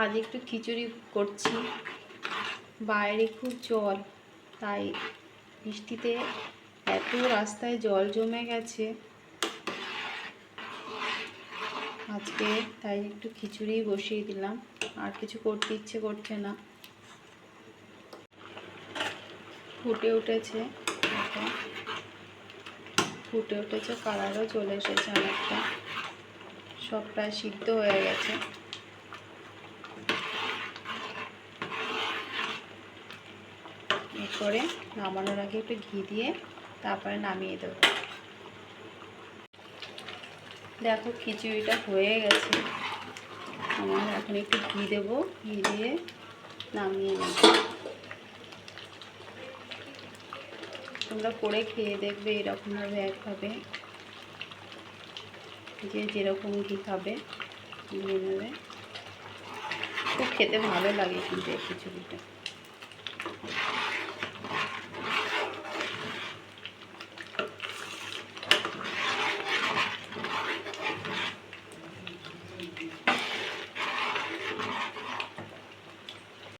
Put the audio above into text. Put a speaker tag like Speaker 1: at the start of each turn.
Speaker 1: আজ একটু খিচুড়ি করছি। বাইরে খুব জল, তাই বৃষ্টিতে এত রাস্তায় জল জমে গেছে। আজকে তাই একটু খিচুড়ি বসিয়ে দিলাম, আর কিছু করতে ইচ্ছে করছে না। ফুটে উঠেছে ফুটে উঠেছে কালারও চলে এসেছে অনেকটা। সব প্রায় সিদ্ধ হয়ে গেছে। এরপরে নামানোর আগে একটু ঘি দিয়ে তারপরে নামিয়ে দেবো। দেখো খিচুড়িটা হয়ে গেছে। আমার এখন একটু ঘি দেবো, ঘি দিয়ে নামিয়ে নেব। তোমরা করে খেয়ে দেখবে এরকমভাবে একভাবে যে যেরকম ঘি খাবে নিয়ে নেবে। খুব খেতে ভালো লাগে কিন্তু এই খিচুড়িটা।